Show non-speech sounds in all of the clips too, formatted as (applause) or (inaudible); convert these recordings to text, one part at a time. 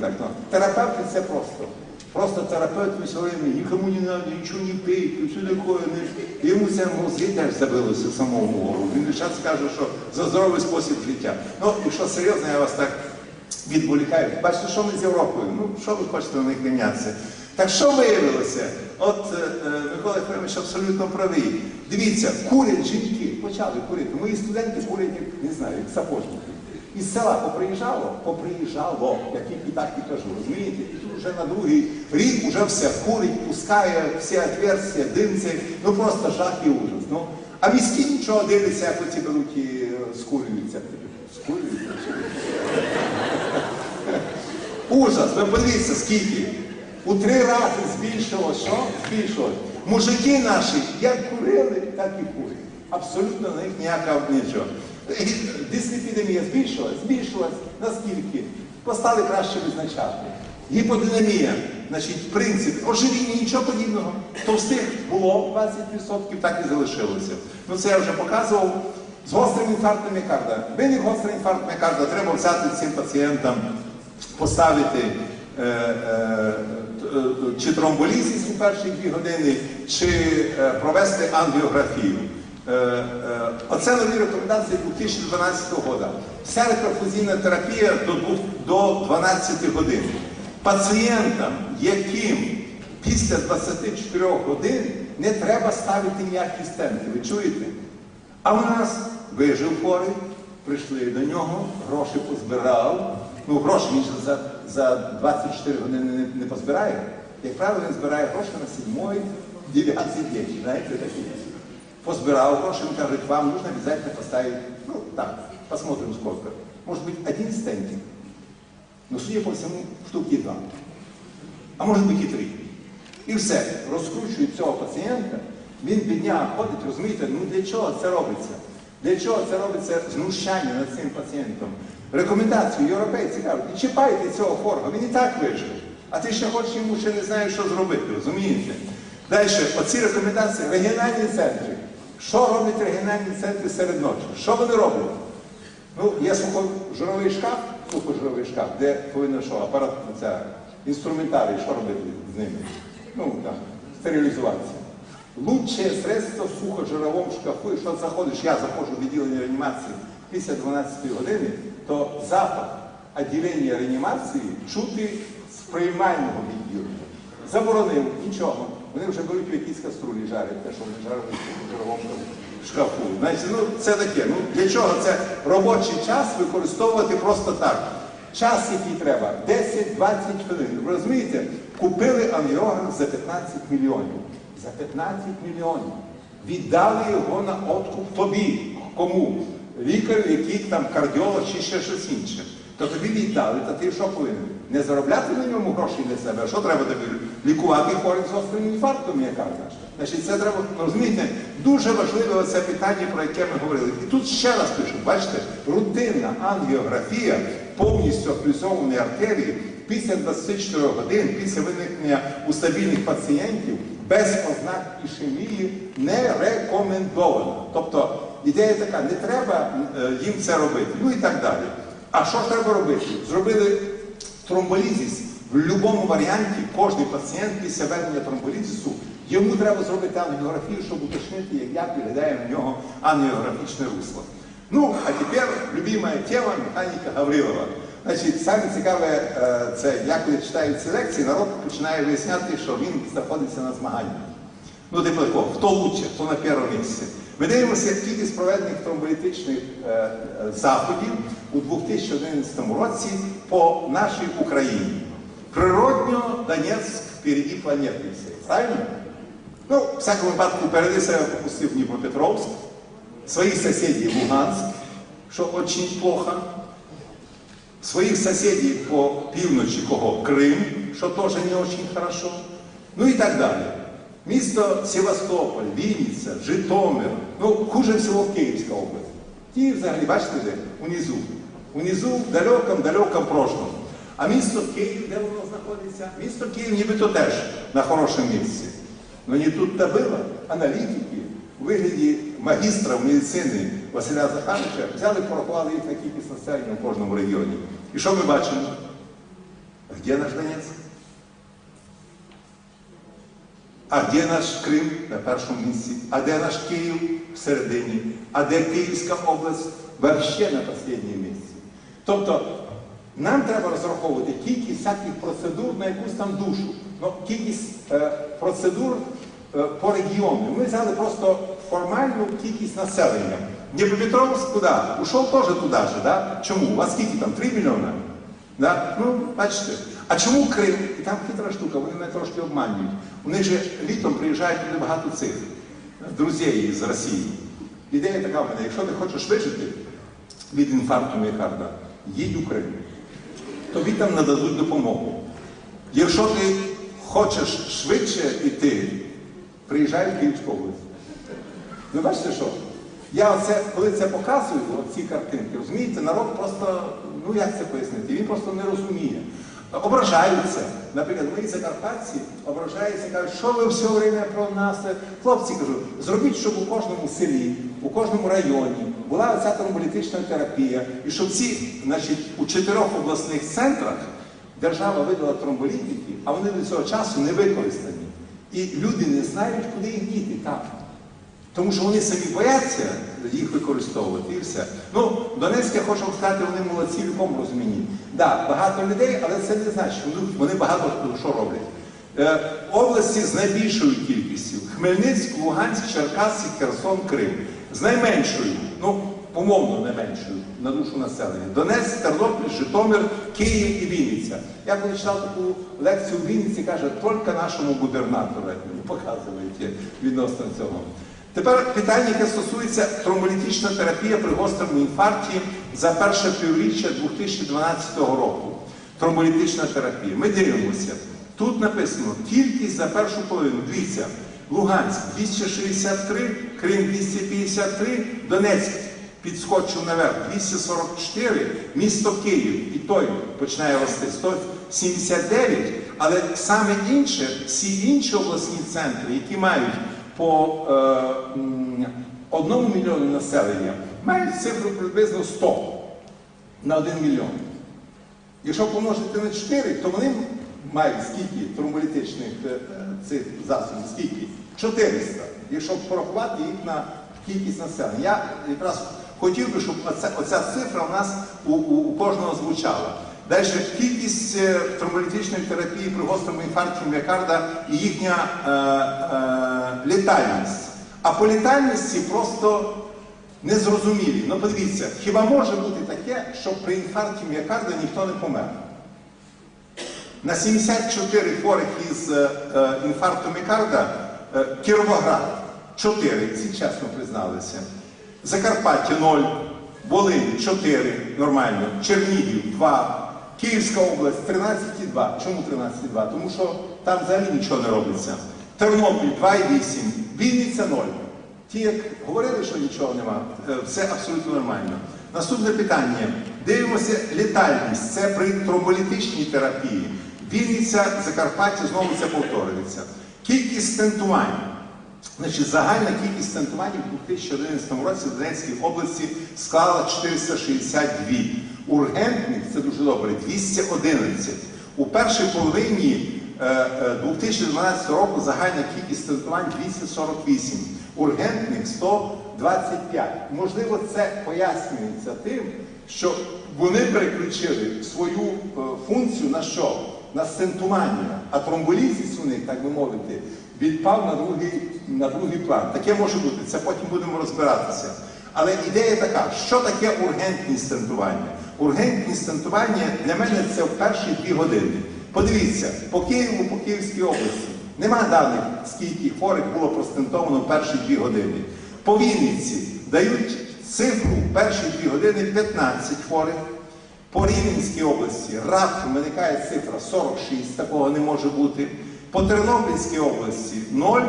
так. Ну. Терапевти це просто. Просто терапевт время нікому не треба, нічого не пийте, все такое. Не... Йому це мозги теж забилося самому голову. Він зараз скаже, що за здоровий спосіб життя. Ну, якщо серйозно, я вас так відволікаю. Бачите, що ми з Європою? Ну, що ви хочете на них ганятися? Так що виявилося? От е, е, Микола Ефремович абсолютно правий. Дивіться, курять жінки, почали курити. Мої студенти курять, як, не знаю, як сапожники. Із села поприїжджало, поприїжджало, як і так і кажу, розумієте? І тут вже на другий рік вже все курить, пускає, всі отверстия, димці, ну просто жах і ужас. Ну, а міські нічого дивляться, як оці беруть і е, скурюються. Скурюються? Ужас, ви подивіться, скільки. У три рази збільшилось, що? Збільшилось. Мужики наші як курили, так і курять. Абсолютно на них ніяка нічого. (laughs) І Дислепідемія збільшилась? Збільшилась. Наскільки? Постали краще визначати. Гіподинамія, значить, принцип, ожиріння, нічого подібного. Товстих було 20%, так і залишилося. Ну це я вже показував. З гострим інфарктом міокарда. Виник гострий інфаркт міокарда, треба взяти цим пацієнтам, поставити е, е, е, чи тромболізис у перші дві години, чи е, провести ангіографію. Е, е, Оце нові рекомендації 2012 року. Вся реперфузійна терапія до, 12 годин. Пацієнтам, яким після 24 годин не треба ставити ніякі стенти. Ви чуєте? А в нас вижив хворий, прийшли до нього, гроші позбирав. Ну, гроші він же за, за 24 години не, не позбирає. Як правило, він збирає гроші на 7 9 день. Знаєте, такі. Гроші, він кажуть, вам нужно обязательно поставить, ну так, посмотрим сколько. Может быть, один стендик. Но, судя по всему, штуки два. А може бути і три. І все, розкручують цього пацієнта, він бідня ходить, розумієте, ну для чого це робиться? Для чого це робиться знущання над цим пацієнтом? Рекомендацію європейці кажуть, не чіпайте цього хворого, він і так вижив. А ти ще хочеш йому ще не знаєш, що зробити, розумієте? Далі, оці рекомендації, регіональні центри. Що роблять регіональні центри серед ночі? Що вони роблять? Ну, є сухожировий шкаф, сухожировий шкаф, де повинен що, апарат, ця, інструментарій, що робити з ними? Ну, там, стерилізуватися. Лучше средство в сухожировому шкафу, якщо заходиш, я заходжу в відділення реанімації після 12 години, то запах відділення реанімації чути з приймального відділення. Заборонив, нічого. Вони вже беруть в якісь каструлі жарять, те, що вони жарили в шкафу. Значить, ну це таке. Ну для чого це робочий час використовувати просто так? Час, який треба, 10-20 хвилин. Ви розумієте, купили ангіограф за 15 мільйонів. За 15 мільйонів. Віддали його на откуп тобі. Кому? Лікарю, який там кардіолог чи ще щось інше. То тобі віддали, та ти що повинен? Не заробляти на ньому гроші для себе. Що треба тобі? Лікувати хворих з гострим інфарктом, яка кажеш. Значить, це треба, розумієте, дуже важливе це питання, про яке ми говорили. І тут ще раз пишу, бачите, рутинна ангіографія повністю оклюзованої артерії після 24 годин, після виникнення у стабільних пацієнтів без ознак ішемії не рекомендовано. Тобто ідея така, не треба е, їм це робити. Ну і так далі. А що ж треба робити? Зробили тромболізис в будь-якому варіанті, кожен пацієнт після ведення тромболізису, йому треба зробити ангіографію, щоб уточнити, як я виглядає в нього ангіографічне русло. Ну, а тепер любима тема механіка Гаврилова. Значить, саме цікаве, е, це я коли читаю ці лекції, народ починає виясняти, що він знаходиться на змаганнях. Ну, типу хто лучше, хто на першому місці. Ми дивимося кількість проведених тромболітичних е, е, заходів у 2011 році по нашій Україні. Природньо Донецьк впереді планети. Правильно? Ну, в всякому випадку, переди себе попустив Дніпропетровськ, своїх сусідів Луганськ, що дуже плохо. Своїх сусідів по півночі кого Крим, що теж не дуже хорошо. Ну і так далі. Місто Севастополь, Вінниця, Житомир, ну хуже всього Київська область. Ті взагалі, бачите, де? Унизу. Унизу в далекому-далекому прошлому. А місто Київ, де воно знаходиться? Місто Київ нібито теж на хорошому місці. Ну не тут та було. Аналітики у вигляді магістра медицини Василя Захаровича взяли, порахували їх на кількість населення в кожному регіоні. І що ми бачимо? Де наш Донецьк? А де наш Крим на першому місці? А де наш Київ всередині? А де Київська область вообще на останньому місці? Тобто нам треба розраховувати кількість всяких процедур на якусь там душу. Ну, кількість е, процедур е, по регіону. Ми взяли просто формальну кількість населення. Дніпропетровськ куди? Ушов теж туди же, да? Чому? У вас скільки там? 3 мільйони? Да? Ну, бачите. А чому Крим? І там хитра штука, вони мене трошки обманюють. У них же літом приїжджають туди багато цих друзів з Росії. Ідея така в мене, якщо ти хочеш вижити від інфаркту міокарда, їдь в Україну. Тобі там нададуть допомогу. Якщо ти хочеш швидше йти, приїжджай в Київську область. Ви бачите що? Я оце, коли це показую, ці картинки, розумієте, народ просто, ну як це пояснити, він просто не розуміє. Ображаються. Наприклад, мої закарпатці ображаються, кажуть, що ви все время про нас. Хлопці кажу, зробіть, щоб у кожному селі, у кожному районі була оця тромболітична терапія, і щоб ці, значить, у чотирьох обласних центрах держава видала тромболітики, а вони до цього часу не використані. І люди не знають, куди їх діти так. Тому що вони самі бояться їх використовувати і все. Ну, Донецьк, я хочу сказати, вони молодці в якому розумінні. Так, да, багато людей, але це не значить, що вони- багато що роблять. Е, області з найбільшою кількістю Хмельницьк, Луганськ, Черкаси, Херсон, Крим. З найменшою, ну, умовно найменшою на душу населення. Донецьк, Тернопіль, Житомир, Київ і Вінниця. Я коли читав таку лекцію в Вінниці, каже, тільки нашому губернатору показують відносно цього. Тепер питання, яке стосується тромболітична терапія при гострому інфаркті за перше півріччя 2012 року. Тромболітична терапія. Ми дивимося. Тут написано кількість за першу половину. Дивіться, Луганськ 263, Крим 253, Донецьк підскочив наверх 244, місто Київ, і той починає рости 179, але саме інше, всі інші обласні центри, які мають по е, одному мільйону населення, мають цифру приблизно 100 на 1 мільйон. Якщо помножити на 4, то вони мають скільки тромболітичних е, цих засобів? Скільки? 400. Якщо порахувати їх на кількість населення. Я якраз хотів би, щоб оця, оця цифра у нас у, у кожного звучала. Далі кількість е, тромболітичної терапії при гострому інфаркті міокарда і їхня е, е, літальність. А по літальності просто незрозумілі. Ну подивіться, хіба може бути таке, що при інфаркті міокарда ніхто не помер? На 74 хворих із е, е, інфаркту міокарда е, Кіровоград 4, ці чесно призналися. Закарпаття 0, Волинь 4, нормально, Чернігів 2, Київська область 13,2. Чому 13,2? Тому що там взагалі нічого не робиться. Тернопіль 2,8, Вінниця 0. Ті, як говорили, що нічого нема, е, все абсолютно нормально. Наступне питання. Дивимося літальність. Це при тромболітичній терапії. Вінниця, Закарпаття, знову це повторюється. Кількість стентувань. Значить, загальна кількість стентувань у 2011 році в Донецькій області склала 462. Ургентних, це дуже добре, 211. У першій половині е, е, 2012 року загальна кількість стентувань 248. Ургентних 125. Можливо, це пояснюється тим, що вони переключили свою е, функцію на що? На стентування, а тромболізіс у них, так би мовити, відпав на другий, на другий план. Таке може бути, це потім будемо розбиратися. Але ідея така, що таке ургентність стентування? Ургентність стентування для мене це в перші дві години. Подивіться, по Києву, по Київській області нема даних, скільки хворих було простентовано в перші дві години. По Вінниці дають цифру в перші дві години 15 хворих. По Рівненській області раптом виникає цифра 46, такого не може бути. По Тернопільській області 0,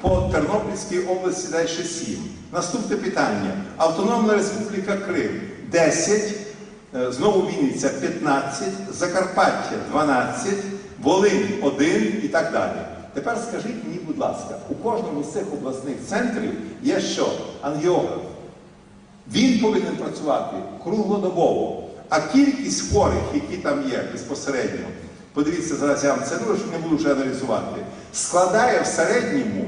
по Тернопільській області далі 7. Наступне питання. Автономна Республіка Крим 10, е, знову Вінниця 15, Закарпаття 12, Волинь 1 і так далі. Тепер скажіть мені, будь ласка, у кожному з цих обласних центрів є що? Ангіограф. Він повинен працювати круглодобово. А кількість хворих, які там є безпосередньо, подивіться зараз я вам це дуже не буду вже аналізувати, складає в середньому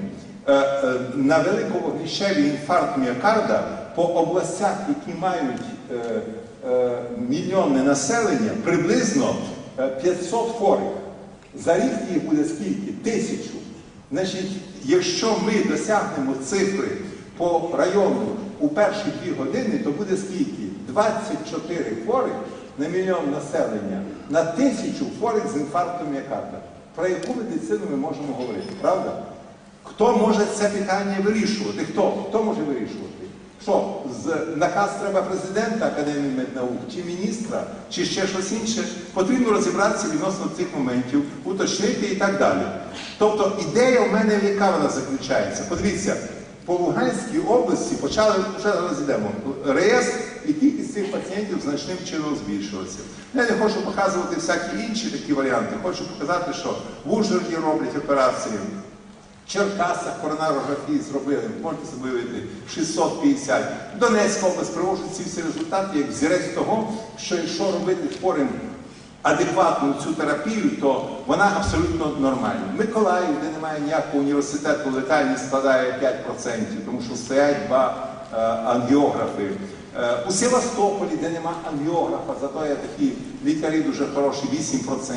на великовогнищевий інфаркт міокарда по областях, які мають е, е, мільйонне населення, приблизно е, 500 хворих. За рік їх буде скільки? Тисячу. Значить, якщо ми досягнемо цифри по району у перші дві години, то буде скільки? 24 хворих на мільйон населення на тисячу хворих з інфарктом міокарда. Про яку медицину ми можемо говорити, правда? Хто може це питання вирішувати? Хто? Хто може вирішувати? Що, з наказ треба президента Академії меднаук, чи міністра, чи ще щось інше? Потрібно розібратися відносно цих моментів, уточнити і так далі. Тобто ідея в мене яка вона заключається? Подивіться, по Луганській області почали вже зараз йдемо. Реєстр і кількість цих пацієнтів значним чином збільшилася. Я не хочу показувати всякі інші такі варіанти. Хочу показати, що в Ужгороді роблять операції. Черкасах коронарографії зробили, можете собі уявити, 650. Донецька область привожить ці всі результати як взірець того, що якщо робити хворим адекватну цю терапію, то вона абсолютно нормальна. Миколаїв, де немає ніякого університету, летальність складає 5%, тому що стоять два е, ангіографи. Е, У Севастополі, де нема ангіографа, зато є такі лікарі дуже хороші, 8%.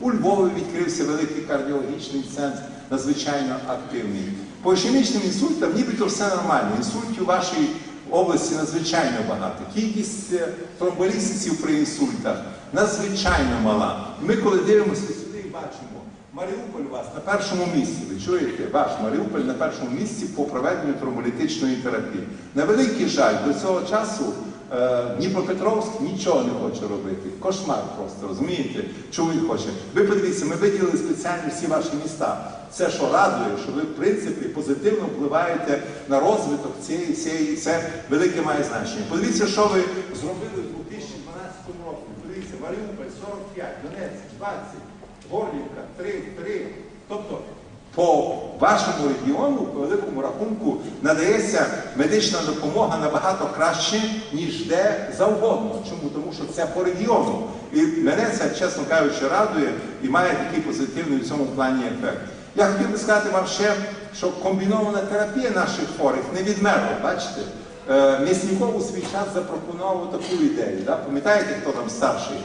У Львові відкрився великий кардіологічний центр, надзвичайно активний. По ішемічним інсультам нібито все нормально. Інсультів у вашій області надзвичайно багато. Кількість тромболісців при інсультах надзвичайно мала. Ми коли дивимося сюди і бачимо, Маріуполь у вас на першому місці. Ви чуєте? Ваш Маріуполь на першому місці по проведенню тромболітичної терапії. На великий жаль, до цього часу е, Дніпропетровськ нічого не хоче робити. Кошмар просто, розумієте? Чому він хоче? Ви подивіться, ми виділили спеціально всі ваші міста. Це що радує, що ви, в принципі, позитивно впливаєте на розвиток цієї, цієї, це велике має значення. Подивіться, що ви зробили в 2012 році. Подивіться, Маріуполь 45, Донецьк 20. Горлівка 3, 3. Тобто по вашому регіону, по великому рахунку, надається медична допомога набагато краще, ніж де завгодно. Чому? Тому що це по регіону. І мене це, чесно кажучи, радує і має такий позитивний в цьому плані ефект. Я хотів би сказати вам ще, що комбінована терапія наших хворих не відмерла, бачите? Е, Місніков у свій час запропонував таку ідею. Да? Пам'ятаєте, хто там старший?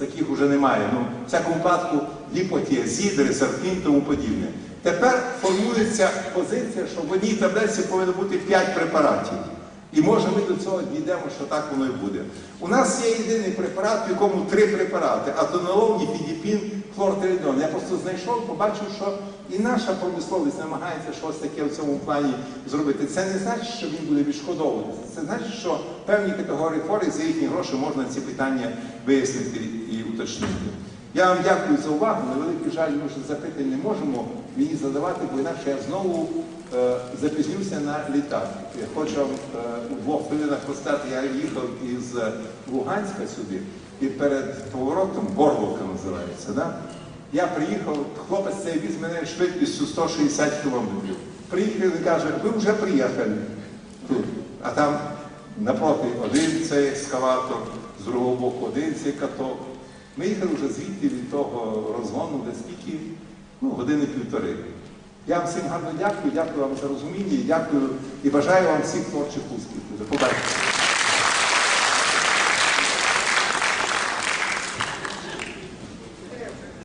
Таких вже немає. Ну, в всякому випадку ліпотіазід, і тому подібне. Тепер формується позиція, що в одній таблетці повинно бути 5 препаратів. І може ми до цього дійдемо, що так воно і буде. У нас є єдиний препарат, в якому три препарати: атонолол, нifedipin, хлортеридон. Я просто знайшов, побачив, що і наша промисловість намагається щось таке в цьому плані зробити. Це не значить, що він буде відшкодовуватися. Це значить, що певні категорії хворих за їхні гроші можна ці питання вияснити і уточнити. Я вам дякую за увагу. На великий жаль, ми вже запитань не можемо мені задавати, бо інакше я знову е, запізнюся на літак. Я хочу вам е, двох хвилинах розказати, я їхав із Луганська сюди, і перед поворотом, Горловка називається, да? я приїхав, хлопець цей віз мене швидкістю 160 кілометрів. Приїхав і каже, ви вже приїхали тут. А там напроти один цей ескаватор, з другого боку один цей каток. Ми їхали вже звідти від того розгону, де скільки, ну, години півтори. Я вам всім гарно дякую, дякую вам за розуміння, дякую і бажаю вам всіх творчих успіхів. До побачення.